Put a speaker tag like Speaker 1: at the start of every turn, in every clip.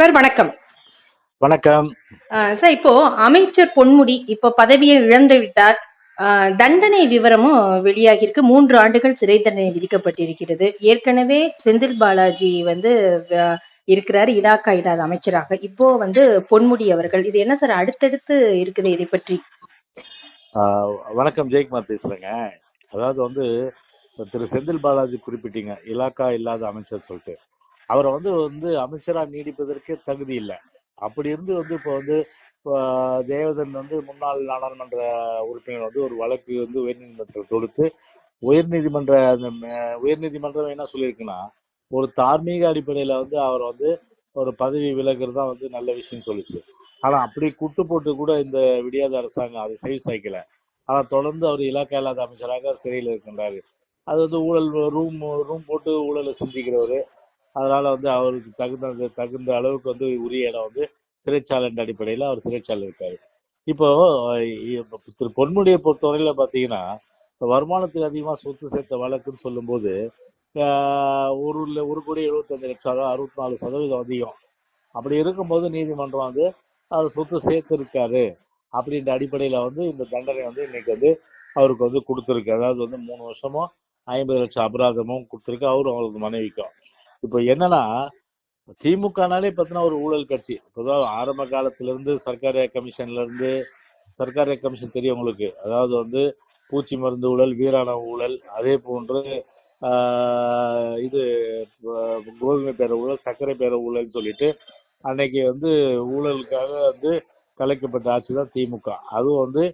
Speaker 1: Sir வணக்கம்.
Speaker 2: வணக்கம்.
Speaker 1: Sir இப்போ அமைச்சர் பொன்முடி இப்போ பதவியை இழந்து விட்டார். தண்டனை விவரமும் வெளியாகி இருக்கு. மூன்று ஆண்டுகள் சிறை தண்டனை விதிக்கப்பட்டிருக்கிறது. ஏற்கனவே செந்தில் பாலாஜி வந்து இருக்கிறார். இலாக்கா இல்லாத அமைச்சராக. இப்போ வந்து பொன்முடி அவர்கள் இது என்ன சார் அடுத்தடுத்து இருக்குது இதை பற்றி?
Speaker 2: வணக்கம். ஜெயக்குமார் பேசுறேங்க. அதாவது வந்து திரு செந்தில் பாலாஜி குறிப்பிட்டீங்க. இலாக்கா இல்லாத அமைச்சர் சொல்லிட்டு. அவரை வந்து வந்து அமைச்சரா நீடிப்பதற்கே தகுதி இல்லை. அப்படி இருந்து வந்து இப்போ வந்து இப்போ தேவதன் வந்து முன்னாள் நாடாளுமன்ற உறுப்பினர் வந்து ஒரு வழக்கு வந்து உயர்நீதிமன்றத்தில் தொடுத்து உயர்நீதிமன்ற அந்த உயர்நீதிமன்றம் என்ன சொல்லியிருக்குன்னா ஒரு தார்மீக அடிப்படையில வந்து அவர் வந்து ஒரு பதவி விலகிறது தான் வந்து நல்ல விஷயம் சொல்லுச்சு. ஆனா அப்படி குட்டு போட்டு கூட இந்த விடியாத அரசாங்கம் அதை செவி சாய்க்கல. ஆனா தொடர்ந்து அவர் இலாக்கா இல்லாத அமைச்சராக சிறையில் இருக்கின்றாரு. அது வந்து ஊழல் ரூம் ரூம் போட்டு ஊழலை செஞ்சுக்கிறவரு அதனால வந்து அவருக்கு தகுந்த தகுந்த அளவுக்கு வந்து உரிய இடம் வந்து சிறைச்சாலைன்ற அடிப்படையில் அவர் சிறைச்சாலை இருக்காரு. இப்போ திரு பொன்முடியை பொறுத்தவரையில பார்த்தீங்கன்னா வருமானத்துக்கு அதிகமாக சொத்து சேர்த்த வழக்குன்னு சொல்லும்போது ஒரு ஒரு கோடி எழுபத்தஞ்சு லட்சம் ரூபா அறுபத்தி நாலு சதவீதம் அதிகம். அப்படி இருக்கும்போது நீதிமன்றம் வந்து அவர் சொத்து சேர்த்துருக்காரு அப்படின்ற அடிப்படையில் வந்து இந்த தண்டனை வந்து இன்னைக்கு வந்து அவருக்கு வந்து கொடுத்துருக்கு. அதாவது வந்து மூணு வருஷமும் ஐம்பது லட்சம் அபராதமும் கொடுத்துருக்கு. அவரும் அவருக்கு மனைவிக்கும். இப்போ என்னன்னா திமுகனாலே பார்த்தீங்கன்னா ஒரு ஊழல் கட்சி. பொதுவாக ஆரம்ப காலத்துல இருந்து சர்க்காரிய கமிஷன்ல இருந்து சர்க்காரிய கமிஷன் தெரியும் உங்களுக்கு. அதாவது வந்து பூச்சி மருந்து ஊழல் வீராண ஊழல் அதே போன்று இது கோதுமை பேர ஊழல் சர்க்கரை பேர ஊழல்னு சொல்லிட்டு அன்னைக்கு வந்து ஊழலுக்காக வந்து கலைக்கப்பட்ட ஆட்சி தான் திமுக. அதுவும் வந்து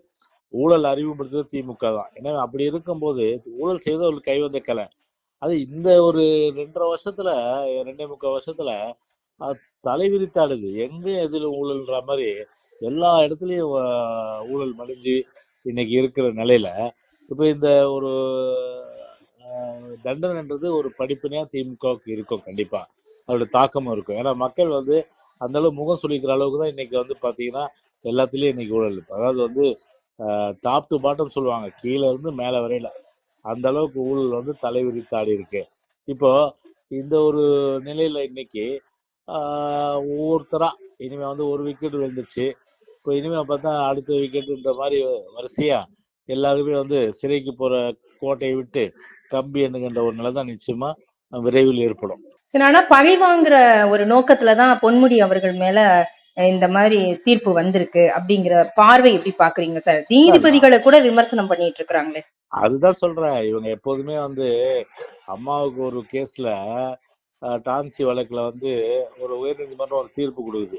Speaker 2: ஊழல் அறிமுகப்படுத்துறது திமுக தான். ஏன்னா அப்படி இருக்கும்போது ஊழல் செய்த அவங்களுக்கு கை கைவந்த கலை. அது இந்த ஒரு ரெண்டரை வருஷத்துல ரெண்டே முக்கால் வருஷத்துல தலை தலைவிரித்தாடுது எங்க எதில் ஊழல்ன்ற மாதிரி எல்லா இடத்துலயும் ஊழல் மடிஞ்சு இன்னைக்கு இருக்கிற நிலையில இப்ப இந்த ஒரு தண்டனைன்றது ஒரு படிப்பினையா திமுகவுக்கு இருக்கும் கண்டிப்பா. அதோட தாக்கமும் இருக்கும். ஏன்னா மக்கள் வந்து அந்த அளவு முகம் சொல்லிக்கிற அளவுக்கு தான் இன்னைக்கு வந்து பாத்தீங்கன்னா எல்லாத்துலயும் இன்னைக்கு ஊழல். அதாவது வந்து டாப் டு பாட்டம் சொல்லுவாங்க. கீழே இருந்து மேலே வரையில. அந்த அளவுக்கு ஊழல் வந்து தலைவிரித்தாடி இருக்கு. இப்போ இந்த ஒரு நிலையில இன்னைக்கு ஒவ்வொருத்தரா இனிமே வந்து ஒரு விக்கெட் விழுந்துச்சு இப்போ இனிமே பார்த்தா அடுத்த விக்கெட்டுன்ற மாதிரி வரிசையா எல்லாருமே வந்து சிறைக்கு போற கோட்டையை விட்டு கம்பி எண்ணுகின்ற ஒரு நிலை தான் நிச்சயமா விரைவில் ஏற்படும்.
Speaker 1: ஆனா பழி வாங்குற ஒரு நோக்கத்துலதான் பொன்முடி அவர்கள் மேல இந்த மாதிரி தீர்ப்பு வந்திருக்கு அப்படிங்கிற பார்வை எப்படி பாக்குறீங்க சார்? நீதிபதிகளை கூட விமர்சனம் பண்ணிட்டு இருக்கிறாங்களே.
Speaker 2: அதுதான் சொல்றேன். இவங்க எப்போதுமே வந்து அம்மாவுக்கு ஒரு கேஸ்ல டான்சி வழக்குல வந்து ஒரு உயர்நீதிமன்றம் ஒரு தீர்ப்பு கொடுக்குது.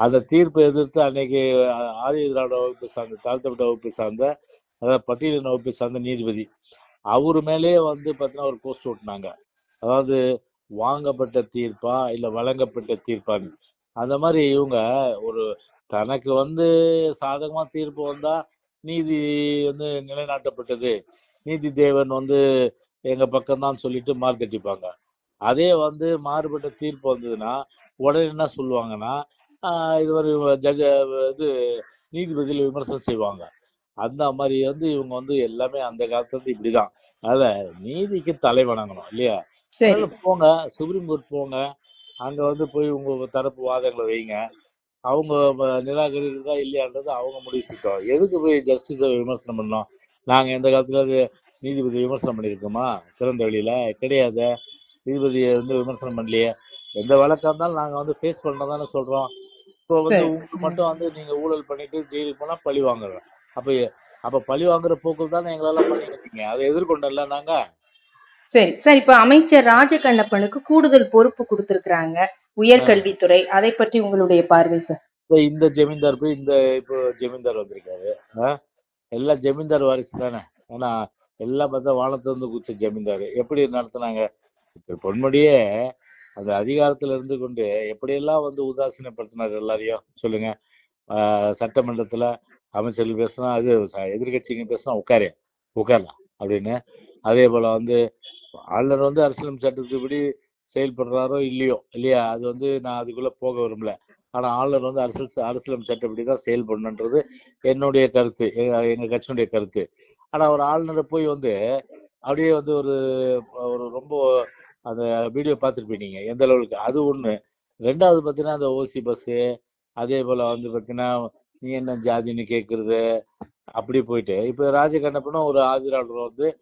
Speaker 2: அந்த தீர்ப்பை எதிர்த்து அன்னைக்கு ஆதி திராவிட வகுப்பு சார்ந்த தாழ்த்தப்பட்ட வகுப்பு சார்ந்த அதாவது பட்டியலின வகுப்பு சார்ந்த நீதிபதி அவரு மேலேயே வந்து பார்த்தீங்கன்னா ஒரு போஸ்ட் ஓட்டினாங்க அதாவது வாங்கப்பட்ட தீர்ப்பா இல்லை வழங்கப்பட்ட தீர்ப்பான்னு. அந்த மாதிரி இவங்க ஒரு தனக்கு வந்து சாதகமா தீர்ப்பு வந்தா நீதி வந்து நிலைநாட்டப்பட்டது. நீதி தேவன் வந்து எங்க பக்கம்தான் சொல்லிட்டு மார்க் கட்டிப்பாங்க. அதே வந்து மாறுபட்ட தீர்ப்பு வந்ததுன்னா உடனே என்ன சொல்லுவாங்கன்னா இது ஒரு ஜட்ஜ இது நீதிபதியில விமர்சனம் செய்வாங்க. அந்த மாதிரி வந்து இவங்க வந்து எல்லாமே அந்த காலத்துல இருந்து இப்படிதான். அத நீதிக்கு தலை வணங்கணும் இல்லையா போங்க சுப்ரீம் கோர்ட் போங்க. அங்க வந்து போய் உங்க தரப்பு வாதங்களை வைங்க. அவங்க நிராகரிக்கிறதா இல்லையான்றது அவங்க முடிவு செய்யட்டும் எதுக்கு போய் ஜஸ்டிஸை விமர்சனம் பண்ணோம் நாங்க எந்த காலத்துல நீதிபதி விமர்சனம் பண்ணியிருக்கோமா? திறந்த வெளியில? கிடையாது. நீதிபதியை வந்து விமர்சனம் பண்ணலையே. எந்த வழக்கா இருந்தாலும் நாங்க வந்து ஃபேஸ் பண்ணதானே சொல்றோம். இப்போ வந்து. உங்களுக்கு மட்டும் வந்து நீங்க ஊழல் பண்ணிட்டு ஜெயிலுக்கு போனா பழி வாங்குறோம். அப்ப அப்ப பழி வாங்குற போக்குல தானே எங்களெல்லாம் பண்ணிருக்கீங்க அதை எதிர்கொண்டல நாங்க?
Speaker 1: சரி சார் இப்ப அமைச்சர் ராஜகண்ணப்பனுக்கு கூடுதல் பொறுப்பு கொடுத்திருக்கிறாங்க உயர்கல்வித்துறை. அதை பற்றி உங்களுடைய பார்வை சார்
Speaker 2: இந்த- ஜமீன்தார் போய் இந்த இப்போ ஜமீன்தார் வந்திருக்காரு. ஆ? எல்லாம் ஜமீன்தார் வாரிசு தானே? ஏன்னா எல்லாம் பார்த்தா வானத்துல இருந்து குச்ச ஜமீன்தார். எப்படி நடத்துனாங்க? பொன்முடியே அந்த அதிகாரத்துல இருந்து கொண்டு எப்படியெல்லாம் வந்து உதாசீனப்படுத்தினார் எல்லாரையும் சொல்லுங்க. சட்டமன்றத்துல அமைச்சர்கள் பேசினா அது எதிர்க்கட்சிங்க பேசினா உட்காரு உட்காரலாம் அப்படின்னு. அதே போல வந்து ஆளுநர் வந்து அரசியலமைப்பு சட்டத்துப்படி செயல்படுறாரோ இல்லையோ இல்லையா? அது வந்து நான் அதுக்குள்ள போக விரும்பல. ஆனா ஆளுநர் வந்து அரசியல் ச- அரசியலமைப்பு சட்டப்படி தான் செயல்படணுன்றது என்னுடைய கருத்து எங்க கட்சியினுடைய கருத்து. ஆனா ஒரு ஆளுநரை போய் வந்து அப்படியே வந்து ஒரு ஒரு ரொம்ப அந்த வீடியோ பார்த்துருப்பீங்க நீங்க எந்த அளவுக்கு? அது ஒண்ணு. ரெண்டாவது பார்த்தீங்கன்னா அந்த ஓசி பஸ்ஸு அதே போல வந்து பார்த்தீங்கன்னா நீ என்ன ஜாதின்னு கேட்கறது அப்படி போயிட்டு. இப்போ ராஜகண்ணப்பனும் ஒரு ஆதிராளர் வந்து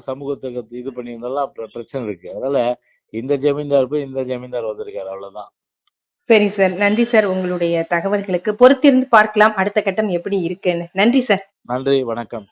Speaker 2: சமூகத்துக்கு இது பண்ணியிருந்தாலும் பிரச்சனை இருக்கு. அதனால இந்த ஜமீன்தார் போய் இந்த ஜமீன்தார் வந்திருக்காரு. அவ்வளவுதான்.
Speaker 1: சரி சார். நன்றி சார் உங்களுடைய தகவல்களுக்கு. பொறுத்திருந்து பார்க்கலாம் அடுத்த கட்டம் எப்படி இருக்குன்னு. நன்றி சார்.
Speaker 2: நன்றி. வணக்கம்.